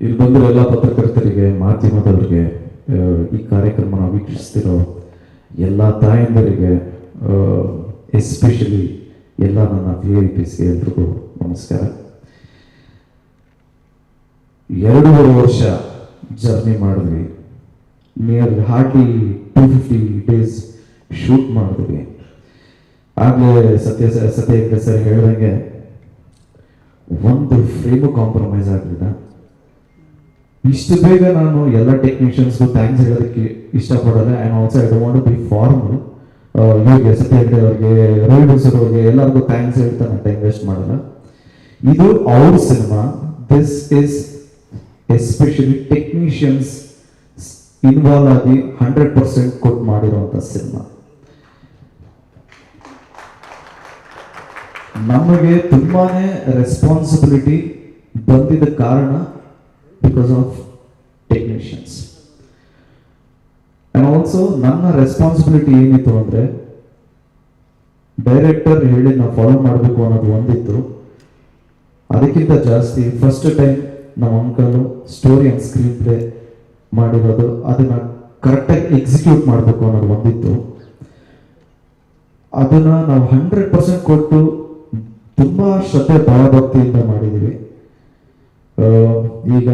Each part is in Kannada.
ಇಲ್ಲಿ ಬಂದಿರೋ ಎಲ್ಲ ಪತ್ರಕರ್ತರಿಗೆ, ಮಾಧ್ಯಮದವರಿಗೆ ಈ ಕಾರ್ಯಕ್ರಮನ ವೀಕ್ಷಿಸ್ತಿರೋ ಎಲ್ಲ ತಾಯಂದರಿಗೆ ಎಸ್ಪೆಷಲಿ ಎಲ್ಲ ನನ್ನ ವಿ ಐ ಪಿಸ್ಗೆ ಎಲ್ರಿಗೂ ನಮಸ್ಕಾರ. ಎರಡೂವರೆ ವರ್ಷ ಜರ್ನಿ ಮಾಡಿದ್ವಿ. ನಿಯರ್ ಹಾಕಿ ಟೂ ಫಿಫ್ಟಿ ಡೇಸ್ ಶೂಟ್ ಮಾಡಿದ್ವಿ. ಆಗಲೇ ಸತ್ಯ ಸತ್ಯ ಸರ್ ಹೇಳಿದಂಗೆ, ಒಂದು ಫ್ರೇಮು ಕಾಂಪ್ರಮೈಸ್ ಆಗಲಿಲ್ಲ. ಇಷ್ಟು ಬೇಗ ನಾನು ಎಲ್ಲ ಟೆಕ್ನಿಷಿಯನ್ಸ್ ಥ್ಯಾಂಕ್ಸ್ ಹೇಳೋದಕ್ಕೆ ಇಷ್ಟಪಡಲ್ಲ and also I don't be formal ಇವ್ರಿಗೆ ಸತ್ಯ ಹೆಗ್ಡೆ ಅವ್ರಿಗೆ ರವಿ ಬಸರ್ ಅವ್ರಿಗೆ ಎಲ್ಲರಿಗೂ ಥ್ಯಾಂಕ್ಸ್ ಹೇಳ್ತಾ ನಾನು ಟೈಮ್ ವೇಸ್ಟ್ ಮಾಡಲ್ಲ. ಇದು ಅವ್ರ cinema this is especially technicians involve ಆಗಿ ಹಂಡ್ರೆಡ್ ಪರ್ಸೆಂಟ್ ಕೊಟ್ಟು ಮಾಡಿರುವಂಥ ಸಿನಿಮಾ ನಮಗೆ ತುಂಬಾ ರೆಸ್ಪಾನ್ಸಿಬಿಲಿಟಿ ಬಂದಿದ್ದ ಕಾರಣ because of technicians. And also ನನ್ನ ರೆಸ್ಪಾನ್ಸಿಬಿಲಿಟಿ ಏನಿತ್ತು ಅಂದರೆ ಡೈರೆಕ್ಟರ್ ಹೇಳಿ ನಾವು ಫಾಲೋ ಮಾಡಬೇಕು ಅನ್ನೋದು ಒಂದಿತ್ತು. ಅದಕ್ಕಿಂತ ಜಾಸ್ತಿ ಫಸ್ಟ್ ಟೈಮ್ ನಮ್ಮ uncle story and screenplay ಮಾಡಿರೋದು, ಅದನ್ನ ಕರೆಕ್ಟಾಗಿ ಎಕ್ಸಿಕ್ಯೂಟ್ ಮಾಡಬೇಕು ಅನ್ನೋದು ಒಂದಿತ್ತು. ಅದನ್ನ ನಾವು ಹಂಡ್ರೆಡ್ ಪರ್ಸೆಂಟ್ ಕೊಟ್ಟು ತುಂಬ ಶ್ರದ್ಧೆ, ಭಾವಭಕ್ತಿಯಿಂದ ಮಾಡಿದ್ದೀವಿ ಈಗ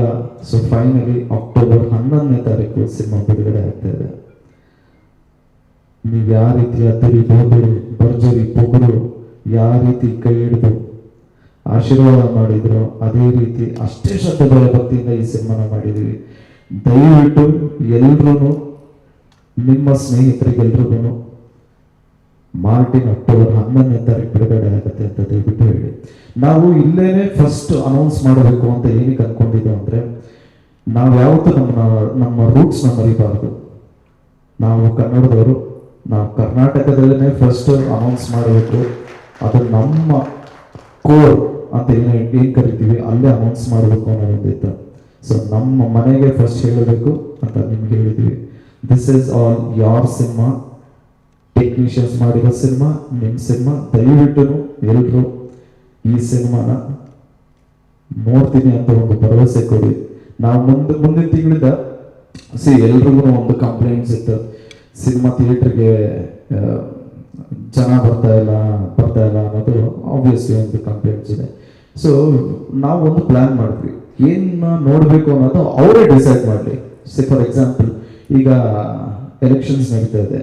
ಸೊ ಫೈನಲಿ ಅಕ್ಟೋಬರ್ ಹನ್ನೊಂದನೇ ತಾರೀಕು ಸಿನಿಮಾ ಬಿಡುಗಡೆ ಆಗ್ತಾ ಇದೆ. ನೀವು ಯಾವ ರೀತಿ ಅದ್ದರಿ ಬೋದರು ಭರ್ಜರಿ, ಪೊಗರು, ಯಾವ ರೀತಿ ಕೈ ಹಿಡಿದು ಆಶೀರ್ವಾದ ಮಾಡಿದ್ರು, ಅದೇ ರೀತಿ ಅಷ್ಟೇ ಶ್ರದ್ಧೆಗಳ ಭಕ್ತಿಯಿಂದ ಈ ಸಿನಿಮಾನ ಮಾಡಿದೀವಿ ದಯವಿಟ್ಟು ಎಲ್ರೂ ನಿಮ್ಮ ಸ್ನೇಹಿತರಿಗೆಲ್ರಿಗೂ ಮಾರ್ಟಿನ್ ಅಕ್ಟೋಬರ್ ಹನ್ನೊಂದನೇ ತಾರೀಕು ಬಿಡುಗಡೆ ಆಗುತ್ತೆ ಅಂತ ದಯವಿಟ್ಟು ಹೇಳಿ. ನಾವು ಇಲ್ಲೇನೆ ಫಸ್ಟ್ ಅನೌನ್ಸ್ ಮಾಡಬೇಕು ಅಂತ ಏನಕ್ಕೆ ಅನ್ಕೊಂಡಿದ್ದೇವೆ ಅಂದ್ರೆ, ನಾವು ಯಾವತ್ತೂ ನಮ್ಮ ನಮ್ಮ ರೂಟ್ಸ್ನ ಮರಿಬಾರ್ದು. ನಾವು ಕನ್ನಡದವರು, ನಾವು ಕರ್ನಾಟಕದಲ್ಲೇ ಫಸ್ಟ್ ಅನೌನ್ಸ್ ಮಾಡಬೇಕು. ಅದು ನಮ್ಮ ಕೋರ್ ಅಂತ ಏನು, ಏನ್ ಕರಿತೀವಿ, ಅಲ್ಲೇ ಅನೌನ್ಸ್ ಮಾಡಬೇಕು ಅನ್ನೋದೊಂದಿತ್ತು ಸೊ ನಮ್ಮ ಮನೆಗೆ ಫಸ್ಟ್ ಹೇಳಬೇಕು ಅಂತ ನಿಮ್ಗೆ ಹೇಳಿದ್ವಿ. ದಿಸ್ ಇಸ್ ಆಲ್ ಯಾರ್ ಸಿನಿಮಾ ಟೆಕ್ನಿಷಿಯನ್ಸ್ ಮಾಡಿರೋ ಸಿನಿಮಾ ನಿಮ್ಮ ಸಿನಿಮಾ ದಯವಿಟ್ಟು ಎಲ್ಲರೂ ಈ ಸಿನಿಮಾನ ನೋಡ್ತೀನಿ ಅಂತ ಒಂದು ಭರವಸೆ ಕೊಡಿ. ನಾವು ಮುಂದೆ, ಮುಂದಿನ ತಿಂಗಳಿಂದ ಸಿ ಎಲ್ರಿಗೂ ಒಂದು ಕಂಪ್ಲೇಂಟ್ಸ್ ಇತ್ತು. ಸಿನಿಮಾ ಥಿಯೇಟ್ರಿಗೆ ಜನ ಬರ್ತಾ ಇಲ್ಲ ಬರ್ತಾ ಇಲ್ಲ ಅನ್ನೋದು ಆಬ್ವಿಯಸ್ಲಿ ಒಂದು ಕಂಪ್ಲೇಂಟ್ಸ್ ಇದೆ. ಸೊ ನಾವು ಒಂದು ಪ್ಲಾನ್ ಮಾಡಿದ್ವಿ. ಏನು ನೋಡಬೇಕು ಅನ್ನೋದು ಅವರೇ ಡಿಸೈಡ್ ಮಾಡಲಿ. ಸಿ ಫಾರ್ ಎಕ್ಸಾಂಪಲ್ ಈಗ ಎಲೆಕ್ಷನ್ಸ್ ನಡೀತಾ ಇದೆ.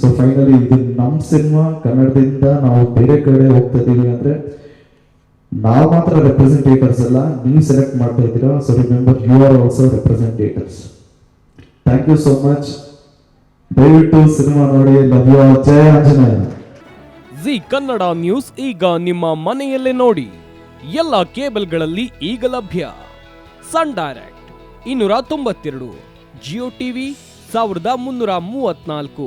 ಸೊ ಫೈನಲಿ ಇದು ನಮ್ಮ ಸಿನಿಮಾ ಕನ್ನಡದಿಂದ ನಾವು ಬೇರೆ ಕಡೆ ಹೋಗ್ತಾ ಇದೀವಿ ಅಂದ್ರೆ, ನಾವು ಮಾತ್ರ ರೆಪ್ರೆಸೆಂಟೇಟರ್ಸ್ ಅಲ್ಲ, ನೀವು ಸೆಲೆಕ್ಟ್ ಮಾಡ್ತಾ ಇದ್ದೀರಾ so remember you are also representators thank you so much ದಯವಿಟ್ಟು ಸಿನಿಮಾ ನೋಡಿ love you Jaya Anjaneya. Zee Kannada news ಈಗ ನಿಮ್ಮ ಮನೆಯಲ್ಲೇ ನೋಡಿ. ಎಲ್ಲ ಕೇಬಲ್ಗಳಲ್ಲಿ ಈಗ ಲಭ್ಯ. ಸನ್ ಡೈರೆಕ್ಟ್, ಇನ್ನೂರ ತೊಂಬತ್ತೆರಡು ಜಿಯೋ ಟಿವಿ ಸಾವಿರದ ಮುನ್ನೂರ ಮೂವತ್ನಾಲ್ಕು